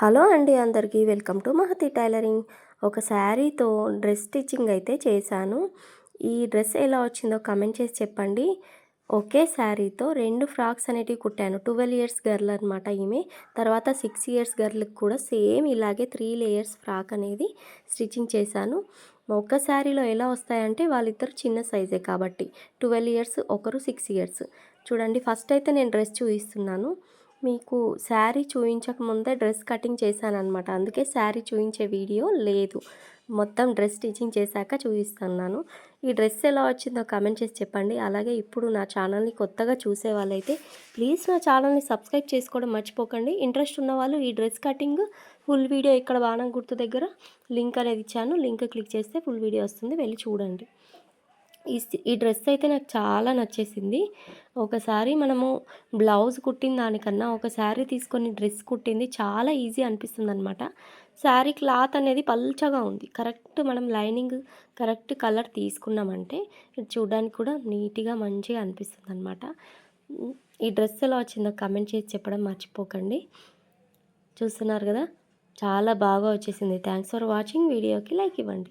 Hello అండి అందరికీ welcome to Mahathi tailoring. ఒక శారీతో డ్రెస్ స్టిచ్చింగ్ అయితే చేశాను. ఈ డ్రెస్ ఎలా వచ్చిందో కమెంట్ చేసి చెప్పండి. ఒకే శారీతో రెండు ఫ్రాక్స్ అనేటివి కుట్టాను. ట్వెల్వ్ ఇయర్స్ గర్ల్ అనమాట ఈమె. తర్వాత సిక్స్ ఇయర్స్ గర్ల్కి కూడా సేమ్ ఇలాగే త్రీ లేయర్స్ ఫ్రాక్ అనేది స్టిచ్చింగ్ చేశాను. ఒక శారీలో ఎలా వస్తాయంటే వాళ్ళిద్దరు చిన్న సైజే కాబట్టి. ట్వెల్వ్ ఇయర్స్ ఒకరు సిక్స్ ఇయర్స్. చూడండి ఫస్ట్ అయితే నేను డ్రెస్ చూపిస్తున్నాను. మీకు శారీ చూయించక ముందే డ్రెస్ కటింగ్ చేశానమాట అందుకే శారీ చూయించే వీడియో లేదు. మొత్తం డ్రెస్ స్టిచ్చింగ్ చేశాక చూపిస్తున్నాను. ఈ డ్రెస్ ఎలా వచ్చిందో కామెంట్ చేసి చెప్పండి. అలాగే ఇప్పుడు నా ఛానల్ని కొత్తగా చూసే వాళ్ళైతే ప్లీజ్ నా ఛానల్ని సబ్స్క్రైబ్ చేసుకోవడం మర్చిపోకండి. ఇంట్రెస్ట్ ఉన్న వాళ్ళు ఈ డ్రెస్ కటింగ్ ఫుల్ వీడియో ఇక్కడ బాణం గుర్తు దగ్గర లింక్ అనేది ఇచ్చాను. లింక్ క్లిక్ చేస్తే ఫుల్ వీడియో వస్తుంది. వెళ్ళి చూడండి. ఈ ఈ డ్రెస్ అయితే నాకు చాలా నచ్చేసింది. ఒకసారి మనము బ్లౌజ్ కుట్టిన దానికన్నా ఒక శారీ తీసుకొని డ్రెస్ కుట్టింది చాలా ఈజీ అనిపిస్తుంది అనమాట శారీ క్లాత్ అనేది పల్చగా ఉంది. కరెక్ట్ మనం లైనింగ్ కరెక్ట్ కలర్ తీసుకున్నామంటే చూడడానికి కూడా నీట్గా మంచిగా అనిపిస్తుంది అనమాట ఈ డ్రెస్ ఎలా వచ్చిందో కమెంట్ చేసి చెప్పడం మర్చిపోకండి. చూస్తున్నారు కదా? చాలా బాగా వచ్చేసింది. Thanks for watching. వీడియోకి లైక్ ఇవ్వండి.